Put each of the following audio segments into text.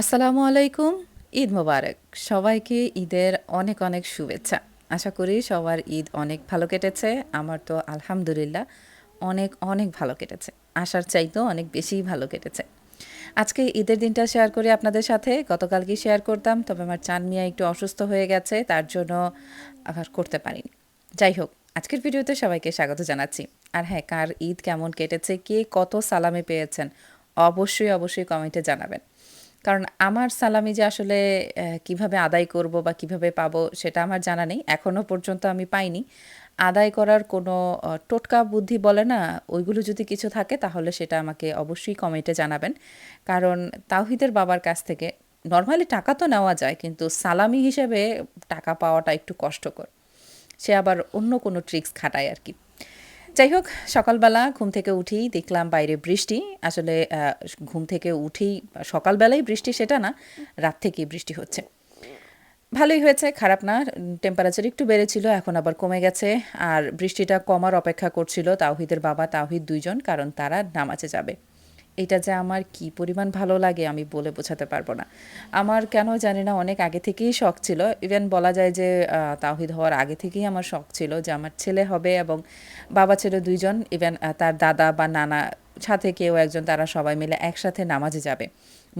আসসালামু আলাইকুম, ঈদ মোবারক। সবাইকে ঈদের অনেক অনেক শুভেচ্ছা। আশা করি সবার ঈদ অনেক ভালো কেটেছে। আমার তো আলহামদুলিল্লাহ অনেক অনেক ভালো কেটেছে। আসার চাইতেও অনেক বেশিই ভালো কেটেছে। আজকে ঈদের দিনটা শেয়ার করি আপনাদের সাথে। গতকাল কি শেয়ার করতাম, তবে আমার চান মিয়া একটু অসুস্থ হয়ে গেছে, তার জন্য আবার করতে পারিনি। যাই হোক, আজকের ভিডিওতে সবাইকে স্বাগত জানাচ্ছি। আর হ্যাঁ কার ঈদ কেমন কেটেছে, কে কত সালামে পেয়েছেন, অবশ্যই অবশ্যই কমেন্টে জানাবেন। কারণ আমার সালামি যে আসলে কীভাবে আদায় করব বা কীভাবে পাবো সেটা আমার জানা নেই। এখনও পর্যন্ত আমি পাইনি। আদায় করার কোনো টোটকা বুদ্ধি বলে না, ওইগুলো যদি কিছু থাকে তাহলে সেটা আমাকে অবশ্যই কমেন্টে জানাবেন। কারণ তাওহিদের বাবার কাছ থেকে, নর্মালি টাকা তো নেওয়া যায় কিন্তু সালামি হিসেবে টাকা পাওয়াটা একটু কষ্টকর। সে আবার অন্য কোনো ট্রিক্স খাটায় আর কি। যাই হোক সকালবেলা ঘুম থেকে উঠেই দেখলাম বাইরে বৃষ্টি। আসলে ঘুম থেকে উঠেই সকালবেলাই বৃষ্টি সেটা না, রাত থেকেই বৃষ্টি হচ্ছে। ভালোই হয়েছে, খারাপ না টেম্পারেচার একটু বেড়েছিল, এখন আবার কমে গেছে। আর বৃষ্টিটা কমার অপেক্ষা করছিল তাওহিদের বাবা, তাওহিদ দুইজন, কারণ তারা নামাজে যাবে। এটা যে আমার কি পরিমাণ ভালো লাগে আমি বলে বোঝাতে পারব না। আমার কেন জানি না অনেক আগে থেকেই শখ ছিল। ইভেন বলা যায় যে তাহিদ হওয়ার আগে থেকেই আমার শখ ছিল যে আমার ছেলে হবে এবং বাবা ছেলে দুইজন ইভেন তার দাদা বা নানা সাথে কেউ একজন, তারা সবাই মিলে একসাথে নামাজে যাবে,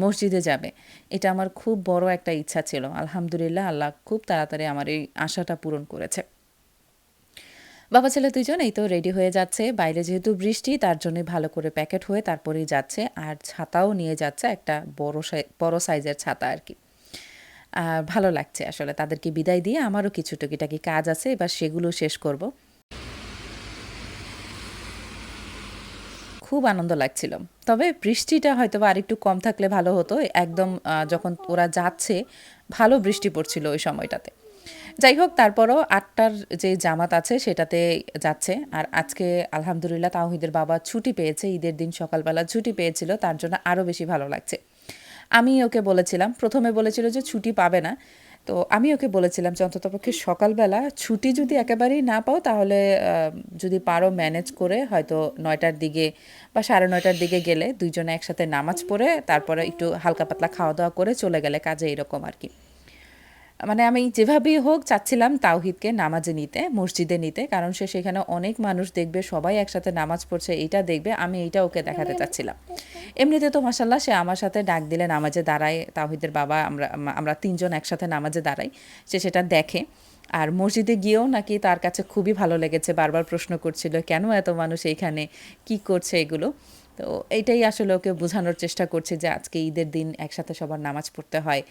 মসজিদে যাবে। এটা আমার খুব বড় একটা ইচ্ছা ছিল। আলহামদুলিল্লাহ আল্লাহ খুব তাড়াতাড়ি আমার এই আশাটা পূরণ করেছে। বাবা ছেলে দুইজন এই তো রেডি হয়ে যাচ্ছে। বাইরে যেহেতু বৃষ্টি, তার জন্য ভালো করে প্যাকেট হয়ে তারপরেই যাচ্ছে। আর ছাতাও নিয়ে যাচ্ছে একটা বড় বড় সাইজের ছাতা আর কি। ভালো লাগছে আসলে, তাদেরকে বিদায় দিয়ে আমারও কিছু টুকিটাকি কাজ আছে, এবার সেগুলো শেষ করব। খুব আনন্দ লাগছিল। তবে বৃষ্টিটা হয়তো বা আরেকটু কম থাকলে ভালো হতো। একদম যখন ওরা যাচ্ছে, ভালো বৃষ্টি পড়ছিল ওই সময়টাতে। যাই হোক তারপরও আটটার যে জামাত আছে সেটাতে যাচ্ছে। আর আজকে আলহামদুলিল্লাহ তাওহিদের বাবা ছুটি পেয়েছে, ঈদের দিন সকালবেলা ছুটি পেয়েছিল, তার জন্য আরও বেশি ভালো লাগছে। আমি ওকে বলেছিলাম, প্রথমে বলেছিল যে ছুটি পাবে না। তো আমি ওকে বলেছিলাম যে অন্ততপক্ষে সকালবেলা ছুটি যদি একেবারেই না পাও, তাহলে যদি পারো ম্যানেজ করে হয়তো নয়টার দিকে বা সাড়ে নয়টার দিকে গেলে দুইজনে একসাথে নামাজ পড়ে, তারপরে একটু হালকা পাতলা খাওয়া দাওয়া করে চলে গেলে কাজে এরকম আর কি। মানে আমি যেভাবেই হোক চাচ্ছিলাম তাওহিদকে নামাজে নিতে মসজিদে নিতে কারণ সে সেখানে অনেক মানুষ দেখবে সবাই একসাথে নামাজ পড়ছে এইটা দেখবে আমি এইটা ওকে দেখাতে চাচ্ছিলাম। এমনিতে তো মাসাল্লাহ সে আমার সাথে ডাক দিলে নামাজে দাঁড়ায় তাওহিদের বাবা আমরা আমরা তিনজন একসাথে নামাজে দাঁড়াই সে সেটা দেখে। আর মসজিদে গিয়েও নাকি তার কাছে খুবই ভালো লেগেছে বারবার প্রশ্ন করছিল কেন এত মানুষ এইখানে কি করছে এগুলো? তো এইটাই আসলে ওকে বোঝানোর চেষ্টা করছি যে আজকে ঈদের দিন একসাথে সবার নামাজ পড়তে হয়।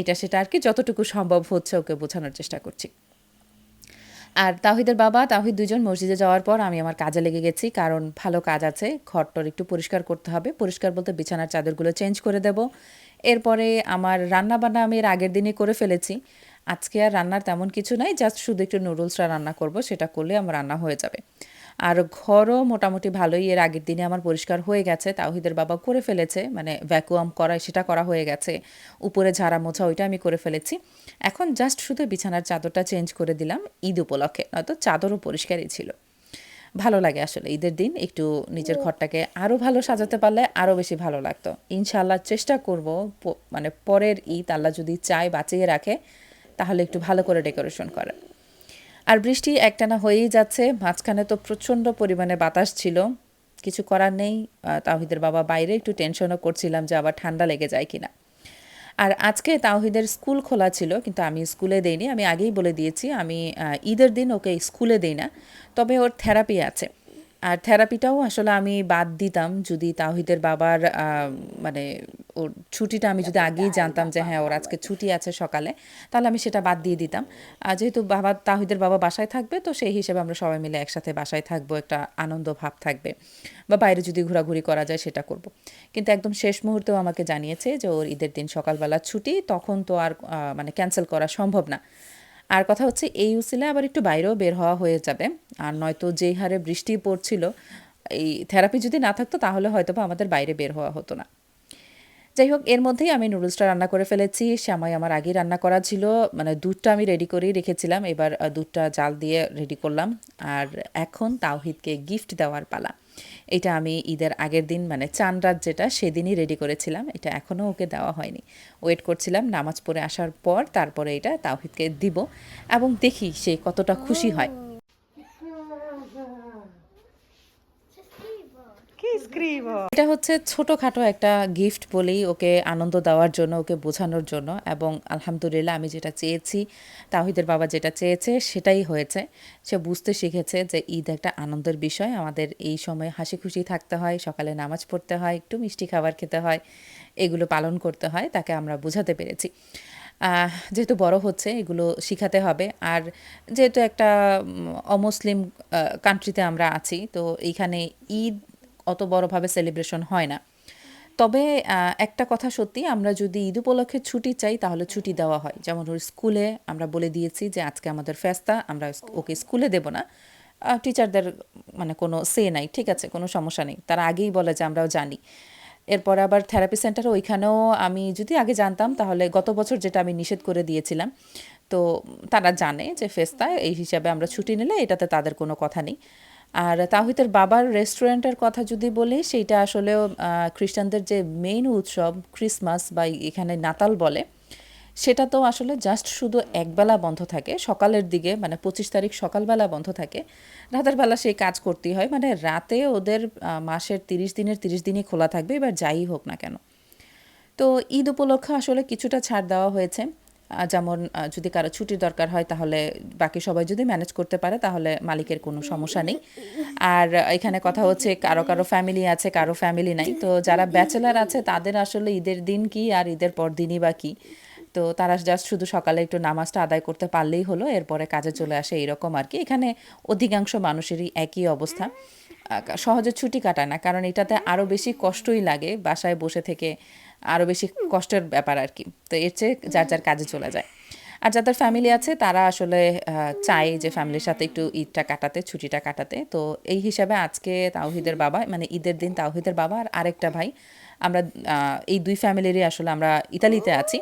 এটা সেটা আর কি যতটুকু সম্ভব হচ্ছে ওকে বোঝানোর চেষ্টা করছি। আর তাহিদের বাবা তাহিদ দুজন মসজিদে যাওয়ার পর আমি আমার কাজে লেগে গেছি, কারণ ভালো কাজ আছে, ঘরটর একটু পরিষ্কার করতে হবে। পরিষ্কার বলতে বিছানার চাদরগুলো চেঞ্জ করে দেব। এরপরে আমার রান্না বান্না আমি এর আগের দিনই করে ফেলেছি। আজকে আর রান্নার তেমন কিছু নাই, জাস্ট শুধু একটু নুডলসটা রান্না করব, সেটা করলে আমার রান্না হয়ে যাবে। আর ঘরও মোটামুটি ভালোই। এর আগের দিনে আমার পরিষ্কার হয়ে গেছে তাওহিদের বাবা করে ফেলেছে মানে ভ্যাকুয়াম করা সেটা করা হয়ে গেছে। উপরে ঝাড়া মোছা ওইটা আমি করে ফেলেছি। এখন জাস্ট শুধু বিছানার চাদরটা চেঞ্জ করে দিলাম ঈদ উপলক্ষে নয়তো চাদরও পরিষ্কারই ছিল। ভালো লাগে আসলে ঈদের দিন একটু নিজের ঘরটাকে আরও ভালো সাজাতে পারলে আরও বেশি ভালো লাগতো। ইনশাআল্লাহ চেষ্টা করব মানে পরের ঈদ আল্লাহ যদি চায় বাঁচিয়ে রাখে তাহলে একটু ভালো করে ডেকোরেশন করে আর বৃষ্টি একটানা হয়েই যাচ্ছে। মাঝখানে তো প্রচণ্ড পরিমাণে বাতাস ছিল। কিছু করার নেই। তাহিদের বাবা বাইরে একটু টেনশনও করছিলাম যে আবার ঠান্ডা লেগে যায় কিনা। আর আজকে তাওহিদের স্কুল খোলা ছিল, কিন্তু আমি স্কুলে দেইনি। আমি আগেই বলে দিয়েছি, আমি ঈদের দিন ওকে স্কুলে দিই না। তবে ওর থেরাপি আছে। আর থেরাপিটাও আসলে আমি বাদ দিতাম যদি তাওহিদের বাবার মানে ওর ছুটিটা আমি যদি আগেই জানতাম যে হ্যাঁ ওর আজকে ছুটি আছে সকালে, তাহলে আমি সেটা বাদ দিয়ে দিতাম। আর যেহেতু বাবা তাহিদের বাবা বাসায় থাকবে, তো সেই হিসেবে আমরা সবাই মিলে একসাথে বাসায় থাকব, একটা আনন্দ ভাব থাকবে। বা বাইরে যদি ঘোরাঘুরি করা যায় সেটা করব। কিন্তু একদম শেষ মুহূর্তেও আমাকে জানিয়েছে যে ওর ঈদের দিন সকালবেলা ছুটি, তখন তো আর মানে ক্যান্সেল করা সম্ভব না। আর কথা হচ্ছে এই উসিলে আবার একটু বাইরেও বের হওয়া হয়ে যাবে। আর নয়তো যেই হারে বৃষ্টি পড়ছিল, এই থেরাপি যদি না থাকতো তাহলে হয়তো বা আমাদের বাইরে বের হওয়া হতো না। যাই হোক, এর মধ্যেই আমি নুডলসটা রান্না করে ফেলেছি। শ্যামাই আমার আগেই রান্না করা ছিল। মানে দুধটা আমি রেডি করেই রেখেছিলাম। এবার দুধটা জাল দিয়ে রেডি করলাম। আর এখন তাওহিদকে গিফট দেওয়ার পালা। এটা আমি ঈদের আগের দিন মানে চান রাত যেটা, সেদিনই রেডি করেছিলাম। এটা এখনও ওকে দেওয়া হয়নি। ওয়েট করছিলাম, নামাজ পড়ে আসার পর তারপরে এটা তাওহিদকে দিব এবং দেখি সে কতটা খুশি হয়। এটা হচ্ছে ছোটোখাটো একটা গিফট বলেই ওকে আনন্দ দেওয়ার জন্য, ওকে বোঝানোর জন্য এবং আলহামদুলিল্লাহ আমি যেটা চেয়েছি তাহিদের বাবা যেটা চেয়েছে সেটাই হয়েছে। সে বুঝতে শিখেছে যে ঈদ একটা আনন্দের বিষয়। আমাদের এই সময় হাসি খুশি থাকতে হয়, সকালে নামাজ পড়তে হয়, একটু মিষ্টি খাবার খেতে হয়, এগুলো পালন করতে হয়, তাকে আমরা বোঝাতে পেরেছি। যেহেতু বড় হচ্ছে, এগুলো শিখাতে হবে। আর যেহেতু একটা অমুসলিম কান্ট্রিতে আমরা আছি, তো এইখানে ঈদ অত বড়ভাবে সেলিব্রেশন হয় না। তবে একটা কথা সত্যি, আমরা যদি ঈদ উপলক্ষে ছুটি চাই, তাহলে ছুটি দেওয়া হয়। যেমন ওর স্কুলে আমরা বলে দিয়েছি যে, আজকে আমাদের ফেস্তা, আমরা ওকে স্কুলে দেব না। টিচারদের মানে কোনো সে নাই, ঠিক আছে, কোনো সমস্যা নেই। তারা আগেই বলে যে, আমরাও জানি। এরপর আবার থেরাপি সেন্টার ওইখানেও আমি যদি আগে জানতাম, তাহলে গত বছর যেটা আমি নিষেধ করে দিয়েছিলাম, তো তারা জানে যে, ফেস্তা, এই হিসাবে আমরা ছুটি নিলে এটাতে তাদের কোনো কথা নেই। আর তাহিতের বাবার রেস্টুরেন্টের কথা যদি বলি, সেইটা আসলেও খ্রিস্টানদের যে মেইন উৎসব ক্রিসমাস বা এখানে নাতাল বলে, সেটা তো আসলে জাস্ট শুধু একবেলা বন্ধ থাকে, সকালের দিকে মানে পঁচিশ তারিখ সকালবেলা বন্ধ থাকে। রাতের বেলা সেই কাজ করতেই হয় মানে রাতে ওদের মাসের তিরিশ দিনের তিরিশ দিনই খোলা থাকবে, এবার যাই হোক না কেন। তো ঈদ উপলক্ষে আসলে কিছুটা ছাড় দেওয়া হয়েছে। যেমন যদি কারও ছুটির দরকার হয় তাহলে বাকি সবাই যদি ম্যানেজ করতে পারে তাহলে মালিকের কোনো সমস্যা নেই। আর এখানে কথা হচ্ছে কারও কারও ফ্যামিলি আছে, কারও ফ্যামিলি নাই। তো যারা ব্যাচেলার আছে তাদের আসলে ঈদের দিন কি আর ঈদের পর দিনই বা কি? তো তারা জাস্ট শুধু সকালে একটু নামাজটা আদায় করতে পারলেই হলো, এরপরে কাজে চলে আসে এরকম আর কি। এখানে অধিকাংশ মানুষেরই একই অবস্থা। সহজে ছুটি কাটায় না, কারণ এটাতে আরও বেশি কষ্টই লাগে বাসায় বসে থেকে আরও বেশি কষ্টের ব্যাপার আর কি। তো এর চেয়ে যার যার কাজে চলে যায়। আর যাদের ফ্যামিলি আছে, তারা আসলে চায় যে ফ্যামিলির সাথে একটু ঈদটা কাটাতে, ছুটিটা কাটাতে। তো এই হিসাবে আজকে তাওহিদের বাবা মানে ঈদের দিন তাওহিদের বাবা আর আরেকটা ভাই। আমরা এই দুই ফ্যামিলিরই আসলে আমরা ইতালিতে আছি।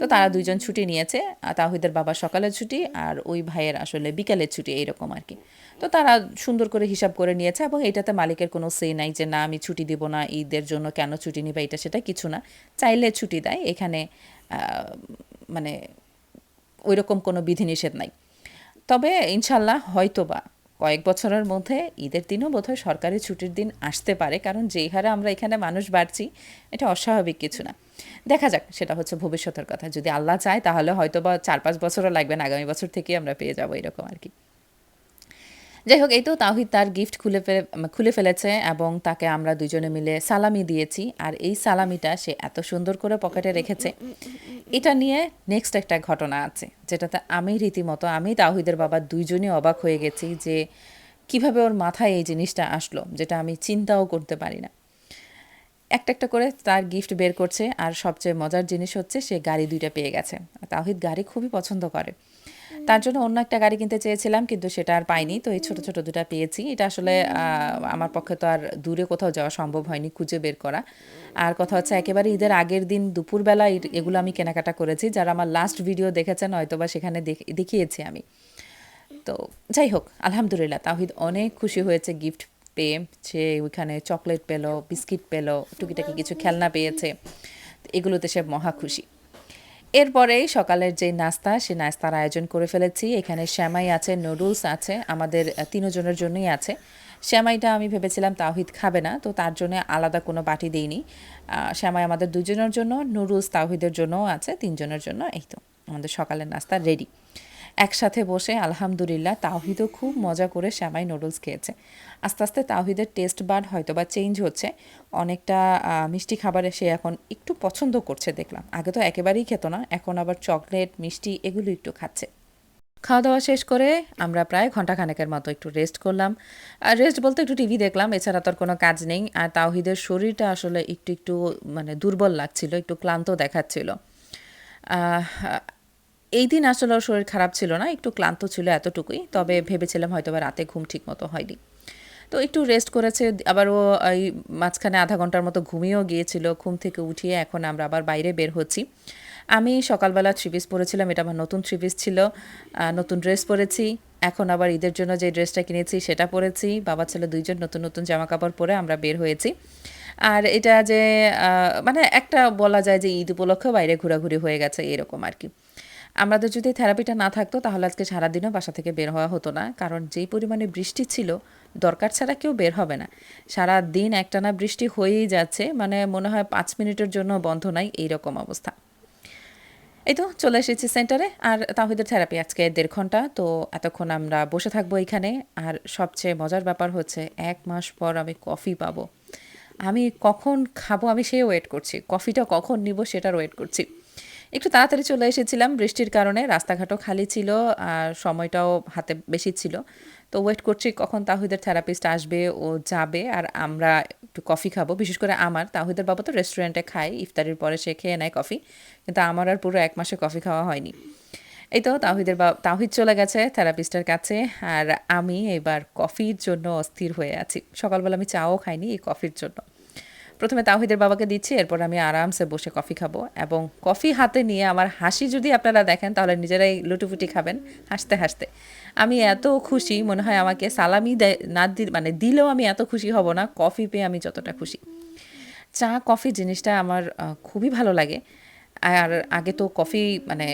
তো তারা দুইজন ছুটি নিয়েছে আর তাওহিদের বাবা সকালের ছুটি আর ওই ভাইয়ের আসলে বিকালের ছুটি, এইরকম আর কি। তো তারা সুন্দর করে হিসাব করে নিয়েছে এবং এটাতে মালিকের কোনো সে নাই যে, না, আমি ছুটি দিব না, ঈদের জন্য কেন ছুটি নিবে, এটা সেটা কিছু না। চাইলে ছুটি দেয়, এখানে মানে ওইরকম কোনো বিধিনিষেধ নাই। তবে ইনশাল্লাহ হয়তোবা কয়েক বছরের মধ্যে, ঈদের দিনও বোধহয় সরকারি ছুটির দিন আসতে পারে, কারণ যেই হারে আমরা এখানে মানুষ বাড়ছি, এটা অস্বাভাবিক কিছু না। দেখা যাক, সেটা হচ্ছে ভবিষ্যতের কথা। যদি আল্লাহ চায়, তাহলে হয়তো বা চার পাঁচ বছরও লাগবে না, আগামী বছর থেকেই আমরা পেয়ে যাব এরকম আর কি। যাই হোক এই তো তাহিদ তার গিফট খুলে ফেলে, খুলে ফেলেছে এবং তাকে আমরা দুজনে মিলে সালামি দিয়েছি। আর এই সালামিটা সে এত সুন্দর করে পকেটে রেখেছে। এটা নিয়ে নেক্সট একটা ঘটনা আছে, যেটাতে আমি রীতিমতো, আমি তাহিদের বাবা দুইজনই অবাক হয়ে গেছি যে কীভাবে ওর মাথায় এই জিনিসটা আসলো, যেটা আমি চিন্তাও করতে পারি না। একটা একটা করে তার গিফট বের করছে, আর সবচেয়ে মজার জিনিস হচ্ছে সে গাড়ি দুইটা পেয়ে গেছে। তাহিদ গাড়ি খুবই পছন্দ করে। তার জন্য অন্য একটা গাড়ি কিনতে চেয়েছিলাম, কিন্তু সেটা আর পাইনি। তো এই ছোট ছোট দুটা পেয়েছি। এটা আসলে আমার পক্ষে তো আর দূরে কোথাও যাওয়া সম্ভব হয়নি খুঁজে বের করা। আর কথা হচ্ছে, একেবারে ঈদের আগের দিন দুপুরবেলা এগুলো আমি কেনাকাটা করেছি। যারা আমার লাস্ট ভিডিও দেখেছেন, হয়তোবা সেখানে দেখ- দেখিয়েছি আমি। তো যাই হোক, আলহামদুলিল্লাহ তাহিদ অনেক খুশি হয়েছে গিফট পেয়ে। সে ওইখানে চকলেট পেল বিস্কিট পেল, টুকিটাকি কিছু খেলনা পেয়েছে। এগুলোতে সে মহা খুশি। এরপরে সকালের যে নাস্তা, সে নাস্তার আয়োজন করে ফেলেছি। এখানে শ্যামাই আছে, নুডলস আছে, আমাদের তিনজনের জন্যই আছে। শ্যামাইটা আমি ভেবেছিলাম তাওহিদ খাবে না, তো তার জন্য আলাদা কোনো বাটি দিইনি। শ্যামাই আমাদের দুজনের জন্য, নুডলস তাওহিদের জন্যও আছে, তিনজনের জন্য। এই তো, আমাদের সকালের নাস্তা রেডি। একসাথে বসে আলহামদুলিল্লাহ তাওহিদও খুব মজা করে শ্যামাই নুডলস খেয়েছে। আস্তে আস্তে তাওহিদের টেস্ট বাড হয়তো বা চেঞ্জ হচ্ছে। অনেকটা মিষ্টি খাবারে সে এখন একটু পছন্দ করছে দেখলাম। আগে তো একেবারেই খেত না, এখন আবার চকলেট মিষ্টি এগুলো একটু খাচ্ছে। খাওয়া দাওয়া শেষ করে আমরা প্রায় ঘন্টাখানেকের মতো একটু রেস্ট করলাম। আর রেস্ট বলতে একটু টিভি দেখলাম, এছাড়া তোর কোনো কাজ নেই। আর তাওহিদের শরীরটা আসলে একটু একটু মানে দুর্বল লাগছিল, একটু ক্লান্ত দেখাচ্ছিল। এই দিন আসলে শরীর খারাপ ছিল না, একটু ক্লান্ত ছিল এতটুকুই, তবে ভেবেছিলাম হয়তো বা রাতে ঘুম ঠিক মতো হয়নি। তো একটু রেস্ট করেছে আবার ও এই মাঝখানে আধা ঘণ্টার মতো ঘুমিয়েও গিয়েছিল, ঘুম থেকে উঠিয়ে এখন আমরা আবার বাইরে বের হচ্ছি। আমি সকালবেলা থ্রি পিস পরেছিলাম, এটা আমার নতুন থ্রি পিস ছিল নতুন ড্রেস পরেছি, এখন আবার ঈদের জন্য যে ড্রেসটা কিনেছি সেটা পরেছি, বাবা ছেলে দুইজন, নতুন নতুন জামা কাপড় পরে আমরা বের হয়েছি। আর এটা যে মানে একটা বলা যায় যে ঈদ উপলক্ষে বাইরে ঘোরাঘুরি হয়ে গেছে, এরকম আর কি। আমাদের যদি থেরাপিটা না থাকতো, তাহলে আজকে সারাদিনও বাসা থেকে বের হওয়া হতো না। কারণ যেই পরিমাণে বৃষ্টি ছিল, দরকার ছাড়া কেউ বের হবে না। সারা দিন একটানা বৃষ্টি হয়েই যাচ্ছে মানে মনে হয় পাঁচ মিনিটের জন্য বন্ধ নাই, এইরকম অবস্থা। এই তো চলে এসেছি সেন্টারে, আর তাহিদের থেরাপি আজকে দেড় ঘণ্টা, তো এতক্ষণ আমরা বসে থাকব এখানে। আর সবচেয়ে মজার ব্যাপার হচ্ছে, এক মাস পর আমি কফি পাবো। আমি কখন খাব, আমি সেই ওয়েট করছি। কফিটা কখন নিব, সেটার ওয়েট করছি। একটু তাড়াতাড়ি চলে এসেছিলাম। বৃষ্টির কারণে রাস্তাঘাটও খালি ছিল আর সময়টাও হাতে বেশি ছিল। তো ওয়েট করছি কখন তাহিদের থেরাপিস্ট আসবে, ও যাবে আর আমরা একটু কফি খাব। বিশেষ করে আমার, তাহিদের বাবা তো রেস্টুরেন্টে খায়, ইফতারির পরে সে খেয়ে নেয় কফি কিন্তু আমার আর পুরো এক মাসে কফি খাওয়া হয়নি। এই তো তাহিদের বা, তাহিদ চলে গেছে থেরাপিস্টের কাছে আর আমি এবার কফির জন্য অস্থির হয়ে আছি। সকালবেলা আমি চাও খাইনি এই কফির জন্য। প্রথমে তাহিদের বাবাকে দিচ্ছি, এরপর আমি আরামসে বসে কফি খাব এবং কফি হাতে নিয়ে আমার হাসি যদি আপনারা দেখেন, তাহলে নিজেরাই লুটুপুটি খাবেন হাসতে হাসতে। আমি এত খুশি, মনে হয় আমাকে সালামি না দি মানে দিলেও আমি এত খুশি হব না, কফি পেয়ে আমি যতটা খুশি। চা, কফি জিনিসটা আমার খুবই ভালো লাগে। আর আগে তো কফি মানে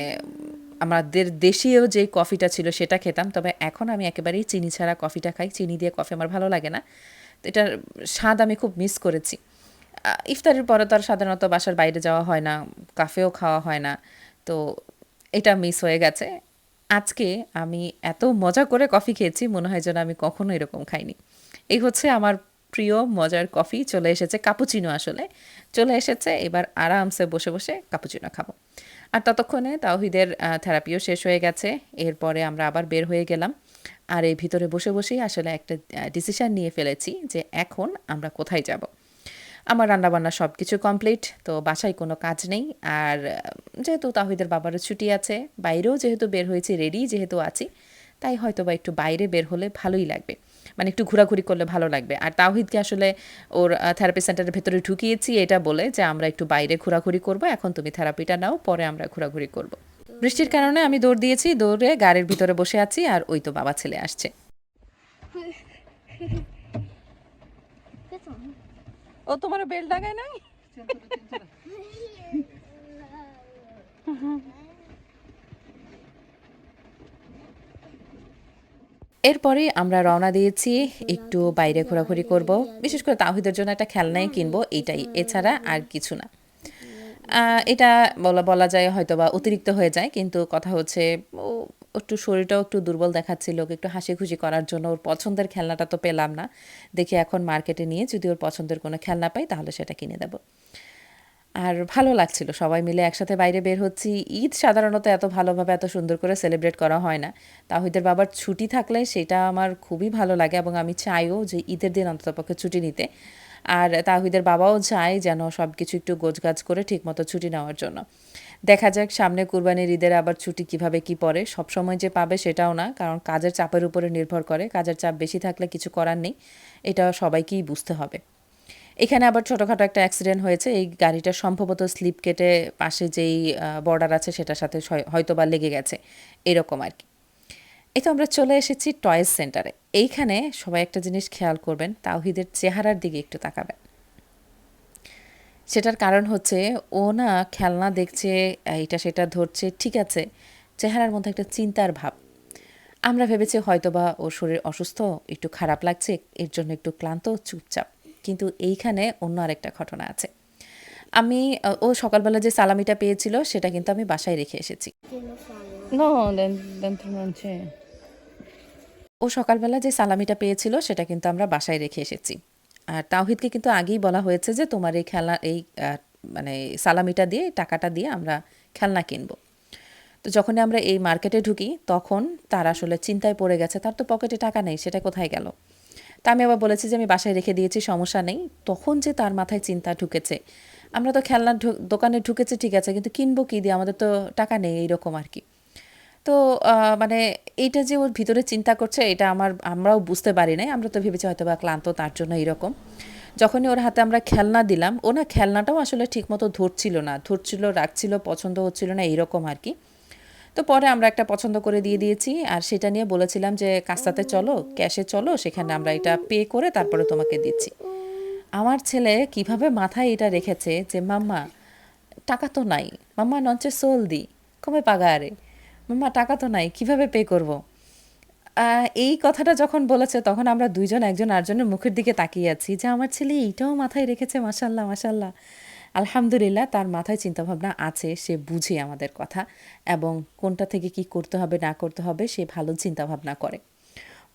আমাদের দেশীয় যে কফিটা ছিল সেটা খেতাম, তবে এখন আমি একেবারেই চিনি ছাড়া কফিটা খাই। চিনি দিয়ে কফি আমার ভালো লাগে না। এটার স্বাদ আমি খুব মিস করেছি। ইফতারের পরে তো আর সাধারণত বাসার বাইরে যাওয়া হয় না কাফেও খাওয়া হয় না। তো এটা মিস হয়ে গেছে। আজকে আমি এত মজা করে কফি খেয়েছি, মনে হয় যেন আমি কখনো এরকম খাইনি। এই হচ্ছে আমার প্রিয় মজার কফি চলে এসেছে কাপুচিনো আসলে। চলে এসেছে, এবার আরামসে বসে বসে কাপুচিনো খাব। আর ততক্ষণে তাওহিদের থেরাপিও শেষ হয়ে গেছে। এরপরে আমরা আবার বের হয়ে গেলাম। আর এই ভিতরে বসে বসেই আসলে একটা ডিসিশন নিয়ে ফেলেছি যে এখন আমরা কোথায় যাব। আমার রান্নাবান্না সব কিছু কমপ্লিট তো বাসায় কোনো কাজ নেই। আর, যেহেতু তাহিদের বাবারও ছুটি আছে, বাইরেও যেহেতু বের হয়েছি রেডি যেহেতু আছি, তাই হয়তো বা একটু বাইরে বের হলে ভালোই লাগবে। মানে একটু ঘোরাঘুরি করলে ভালো লাগবে। আর তাওহিদকে আসলে ওর থেরাপি সেন্টারের ভেতরে ঢুকিয়েছি এটা বলে যে, আমরা একটু বাইরে ঘোরাঘুরি করব, এখন তুমি থেরাপিটা নাও, পরে আমরা ঘোরাঘুরি করব। বৃষ্টির কারণে আমি দৌড় দিয়েছি, দৌড়ে গাড়ির ভিতরে বসে আছি, আর ওই তো বাবা ছেলে আসছে। ও তোমার বেল লাগায় নাই? এরপরে আমরা রওনা দিয়েছি, একটু বাইরে ঘোরাঘুরি করব। বিশেষ করে তাহিদের জন্য একটা খেলনাই কিনবো, এটাই। এছাড়া আর কিছু না। এটা বলা বলা যায় হয়তো বা অতিরিক্ত হয়ে যায়, কিন্তু কথা হচ্ছে একটু শরীরটাও একটু দুর্বল দেখাচ্ছিল ওকে একটু হাসি খুশি করার জন্য। ওর পছন্দের খেলনাটা তো পেলাম না। দেখি এখন মার্কেটে নিয়ে যদি ওর পছন্দের কোনো খেলনা পাই তাহলে সেটা কিনে দেবো। আর ভালো লাগছিল, সবাই মিলে একসাথে বাইরে বের হচ্ছি। ঈদ সাধারণত এত ভালোভাবে এত সুন্দর করে সেলিব্রেট করা হয় না। তাহিদের বাবার ছুটি থাকলে সেটা আমার খুবই ভালো লাগে এবং আমি চাইও যে ঈদের দিন অন্ততপক্ষে ছুটি নিতে। আর তাহিদের বাবাও চায় যেন সব কিছু একটু গোছগাছ করে ঠিকমতো ছুটি নেওয়ার জন্য। দেখা যাক সামনে কুরবানির ঈদের আবার ছুটি কীভাবে কি পড়ে। সবসময় যে পাবে সেটাও না, কারণ কাজের চাপের উপরে নির্ভর করে। কাজের চাপ বেশি থাকলে কিছু করার নেই, এটা সবাইকেই বুঝতে হবে। এখানে আবার ছোটোখাটো একটা অ্যাক্সিডেন্ট হয়েছে, এই গাড়িটা সম্ভবত স্লিপ কেটে পাশে যেই বর্ডার আছে সেটার সাথে হয়তো বা লেগে গেছে, এরকম আর কি। এই তো আমরা চলে এসেছি টয়েস সেন্টারে এইখানে সবাই একটা জিনিস খেয়াল করবেন, তাওহিদের চেহারার দিকে একটু তাকাবেন। সেটার কারণ হচ্ছে ও না খেলনা দেখছে এটা সেটা ধরছে ঠিক আছে চেহারার মধ্যে একটা চিন্তার ভাব। আমরা ভেবেছি হয়তোবা ওর শরীর অসুস্থ একটু খারাপ লাগছে এর জন্য একটু ক্লান্ত চুপচাপ। কিন্তু এইখানে অন্য আরেকটা ঘটনা আছে। আমি ও সকালবেলা যে সালামিটা পেয়েছিল সেটা কিন্তু আমি বাসায় রেখে এসেছি. ও সকালবেলা যে সালামিটা পেয়েছিল সেটা কিন্তু আমরা বাসায় রেখে এসেছি। আর তাওহিদকে কিন্তু আগেই বলা হয়েছে যে তোমার এই খেলনা, এই মানে সালামিটা দিয়ে, টাকাটা দিয়ে আমরা খেলনা কিনবো। তো যখনই আমরা এই মার্কেটে ঢুকি, তখন তার আসলে চিন্তায় পড়ে গেছে, তার তো পকেটে টাকা নেই, সেটা কোথায় গেল? তা আমি আবার বলেছি যে আমি বাসায় রেখে দিয়েছি, সমস্যা নেই। তখন যে তার মাথায় চিন্তা ঢুকেছে, আমরা তো খেলনা দোকানে ঢুকেছে, ঠিক আছে, কিন্তু কিনবো কী দিয়ে? আমাদের তো টাকা নেই, এইরকম আর কি। তো মানে এইটা যে ওর ভিতরে চিন্তা করছে, এটা আমার, আমরাও বুঝতে পারি নাই। আমরা তো ভেবেছি হয়তো বা ক্লান্ত, তার জন্য এরকম। যখনই ওর হাতে আমরা খেলনা দিলাম, ও না খেলনাটাও আসলে ঠিকমতো ধরছিল না। ধরছিল, রাখছিল, পছন্দ হচ্ছিল না, এইরকম আর কি। তো পরে আমরা একটা পছন্দ করে দিয়ে দিয়েছি, আর সেটা নিয়ে বলেছিলাম যে, কাস্তাতে চলো, ক্যাশে চলো, সেখানে আমরা এটা পে করে তারপরে তোমাকে দিচ্ছি। আমার ছেলে কীভাবে মাথায় এটা রেখেছে যে, মাম্মা, টাকা তো নাই। মাম্মা, নঞ্চে সোল দি। কমে পাগারে। মাম্মা, টাকা তো নাই, কীভাবে পে করব? এই কথাটা যখন বলেছে, তখন আমরা দুইজন, একজন আরজনের মুখের দিকে তাকিয়ে আছি যে, আমার ছেলে এইটাও মাথায় রেখেছে মাসাল্লাহ মাসাল্লাহ আলহামদুলিল্লাহ, তার মাথায় চিন্তাভাবনা আছে, সে বুঝে আমাদের কথা এবং কোনটা থেকে কি করতে হবে, না করতে হবে, সে ভালো চিন্তাভাবনা করে।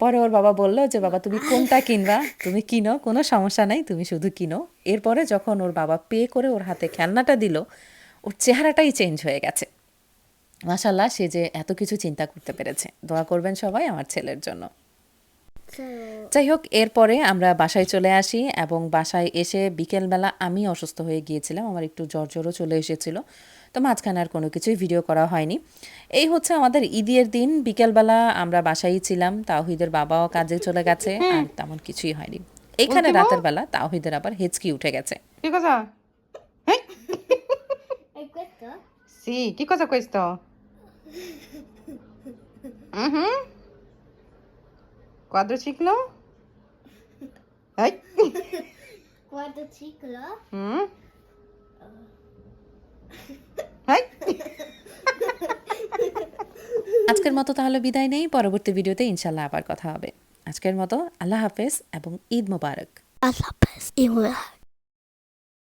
পরে ওর বাবা বলল যে, বাবা, তুমি কোনটা কিনবা? তুমি কিনো, কোনো সমস্যা নাই, তুমি শুধু কিনো। এরপরে যখন ওর বাবা পে করে ওর হাতে খেলনাটা দিল, ওর চেহারাটাই চেঞ্জ হয়ে গেছে। মাসাল্লাহ সে যে এত কিছু চিন্তা করতে পেরেছে। দোয়া করবেন সবাই আমার ছেলের জন্য। যাই হোক এরপরে আমরা বাসায় চলে আসি এবং বাসায় এসে বিকেলবেলা আমি অসুস্থ হয়ে গিয়েছিলাম আমার একটু জ্বর জ্বরও চলে এসেছিল। তো মাঝখানে আর কোনো কিছুই ভিডিও করা হয়নি। এই হচ্ছে আমাদের ঈদের দিন। বিকেলবেলা আমরা বাসায় ছিলাম তাওহিদের বাবাও কাজে চলে গেছে আর তেমন কিছুই হয়নি। এখানে রাতের বেলা তাওহিদের আবার হেঁচকি উঠে গেছে। Che cosa? Eh? E questo? Sì, Quadriciclo? Eh? Quadriciclo? Mm. Eh? আজকের মতো তাহলে বিদায় নেই পরবর্তী ভিডিওতে ইনশাল্লাহ আবার কথা হবে আজকের মতো আল্লাহ হাফেজ এবং ঈদ মোবারক Allah bless you.